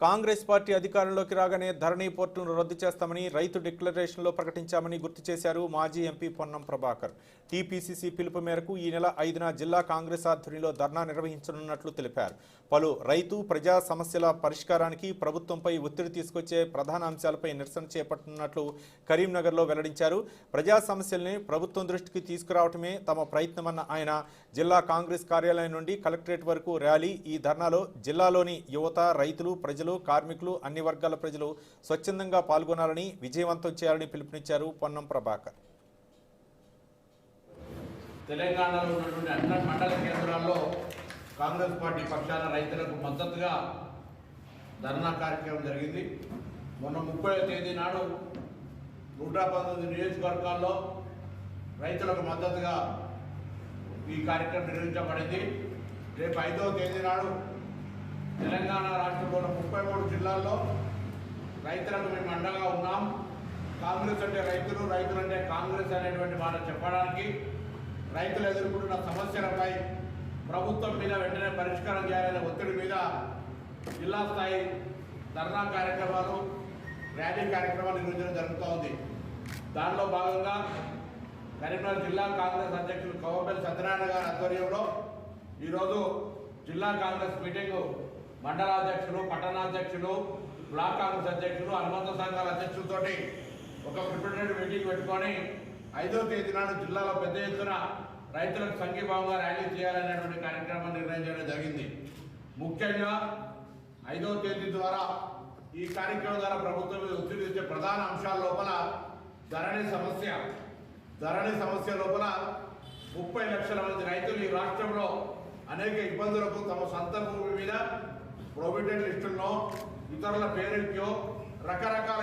Congress party అధికారంలోకి రాగానే ధరణి పోర్టును రద్దు చేస్తామని రైతు డిక్లరేషన్లో ప్రకటించామని గుర్తు చేశారు మాజీ ఎంపీ పొన్నం ప్రభాకర్. టీపీసీసీ పిలుపు మేరకు ఈ నెల ఐదున జిల్లా కాంగ్రెస్ ఆధ్వర్యంలో ధర్నా నిర్వహించనున్నట్లు తెలిపారు. పలు రైతు ప్రజా సమస్యల పరిష్కారానికి ప్రభుత్వంపై ఒత్తిడి తీసుకొచ్చే ప్రధాన అంశాలపై నిరసన చేపట్టనున్నట్లు కరీంనగర్లో వెల్లడించారు. ప్రజా సమస్యల్ని ప్రభుత్వం దృష్టికి తీసుకురావటమే తమ ప్రయత్నమన్న ఆయన జిల్లా కాంగ్రెస్ కార్యాలయం నుండి కలెక్టరేట్ వరకు ర్యాలీ ఈ ధర్నాలో జిల్లాలోని యువత రైతులు ప్రజలు కార్మికులు అన్ని వర్గాల ప్రజలు స్వచ్ఛందంగా పాల్గొనాలని విజయవంతం చేయాలని పిలుపునిచ్చారు పొన్నం ప్రభాకర్. తెలంగాణలో ఉన్నటువంటి అన్ని మండల కేంద్రాల్లో కాంగ్రెస్ పార్టీ పక్షాన రైతులకు మద్దతుగా ధర్నా కార్యక్రమం జరిగింది. మొన్న ముప్పై తేదీ నాడు నూట పంతొమ్మిది నియోజకవర్గాల్లో రైతులకు మద్దతుగా ఈ కార్యక్రమం నిర్వహించబడింది. రేపు ఐదవ తేదీ నాడు తెలంగాణ రాష్ట్రంలోని ముప్పై మూడు జిల్లాల్లో రైతులకు మేము అండగా ఉన్నాం. కాంగ్రెస్ అంటే రైతులు రైతులు అంటే కాంగ్రెస్ అనేటువంటి మాట చెప్పడానికి రైతులు ఎదుర్కొంటున్న సమస్యలపై ప్రభుత్వం మీద వెంటనే పరిష్కారం చేయాలనే ఒత్తిడి మీద జిల్లా స్థాయి ధర్నా కార్యక్రమాలు ర్యాలీ కార్యక్రమాలు నిర్వహించడం జరుగుతూ ఉంది. దానిలో భాగంగా కరీంనగర్ జిల్లా కాంగ్రెస్ అధ్యక్షులు కౌబెల్ సత్యనారాయణ గారి ఆధ్వర్యంలో ఈరోజు జిల్లా కాంగ్రెస్ మీటింగ్ మండలాధ్యక్షులు పట్టణాధ్యక్షులు బ్లాక్ కాంగ్రెస్ అధ్యక్షులు అనుబంధ సంఘాల అధ్యక్షులతోటి ఒక ప్రిపరేటరీ మీటింగ్ పెట్టుకొని ఐదో తేదీ నాడు జిల్లాలో పెద్ద ఎత్తున రైతులకు సంఘీభావంగా ర్యాలీ చేయాలనేటువంటి కార్యక్రమాన్ని నిర్ణయించడం జరిగింది. ముఖ్యంగా ఐదో తేదీ ద్వారా ఈ కార్యక్రమం ద్వారా ప్రభుత్వం ఒత్తిడి ఇచ్చే ప్రధాన అంశాల లోపల ధరణి సమస్య. ధరణి సమస్య లోపల ముప్పై లక్షల మంది రైతులు ఈ రాష్ట్రంలో అనేక ఇబ్బందులకు తమ సొంత భూమి మీద ప్రొవిడెంట్ లిస్టుల్లో ఇతరుల పేరెంట్యో రకరకాల